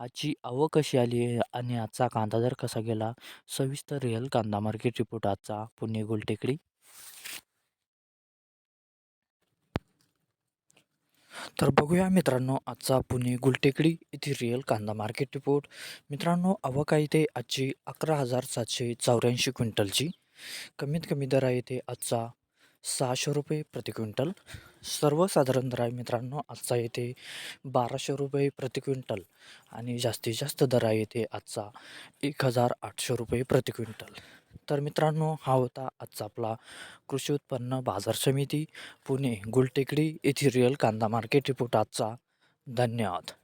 आजची आवक कशी आली आहे आणि आजचा कांदा दर कसा गेला? सविस्तर रिअल कांदा मार्केट रिपोर्ट आजचा. पुणे गुलटेकडी तर बघूया मित्रांनो आजचा पुणे गुलटेकडी इथे रिअल कांदा मार्केट रिपोर्ट मित्रांनो आवक आहे ते आजची अकरा हजार सातशे चौऱ्याऐंशी क्विंटलची. कमीत कमी दर आहे ते आजचा सहाशे रुपये प्रति क्विंटल. सर्वसाधारण दर आहे मित्रांनो आजचा येते बाराशे रुपये प्रति क्विंटल आणि जास्तीत जास्त दर आहे येते आजचा एक हजार आठशे रुपये प्रति क्विंटल. तर मित्रांनो हा होता आजचा आपला कृषी उत्पन्न बाजार समिती पुणे गुलटेकडी येथील रिअल कांदा मार्केट रिपोर्ट आजचा. धन्यवाद.